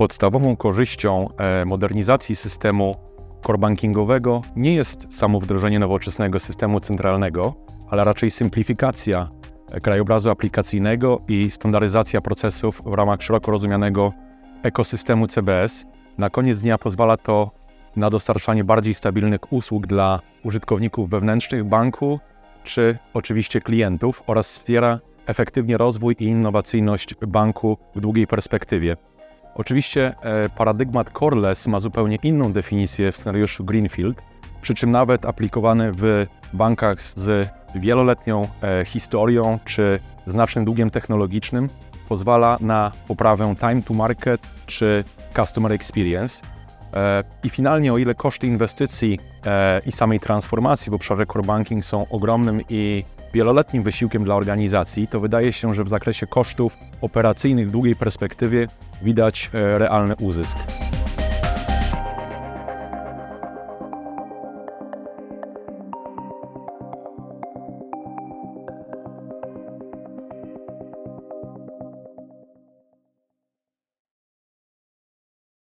Podstawową korzyścią e, modernizacji systemu core bankingowego nie jest samo wdrożenie nowoczesnego systemu centralnego, ale raczej symplifikacja e, krajobrazu aplikacyjnego i standaryzacja procesów w ramach szeroko rozumianego ekosystemu CBS. Na koniec dnia pozwala to na dostarczanie bardziej stabilnych usług dla użytkowników wewnętrznych banku czy oczywiście klientów oraz wspiera efektywnie rozwój i innowacyjność banku w długiej perspektywie. Oczywiście e, paradygmat coreless ma zupełnie inną definicję w scenariuszu Greenfield, przy czym nawet aplikowany w bankach z wieloletnią e, historią czy znacznym długiem technologicznym pozwala na poprawę time to market czy customer experience. E, I finalnie, o ile koszty inwestycji i samej transformacji w obszarze core banking są ogromnym i wieloletnim wysiłkiem dla organizacji, to wydaje się, że w zakresie kosztów operacyjnych w długiej perspektywie widać e, realny uzysk.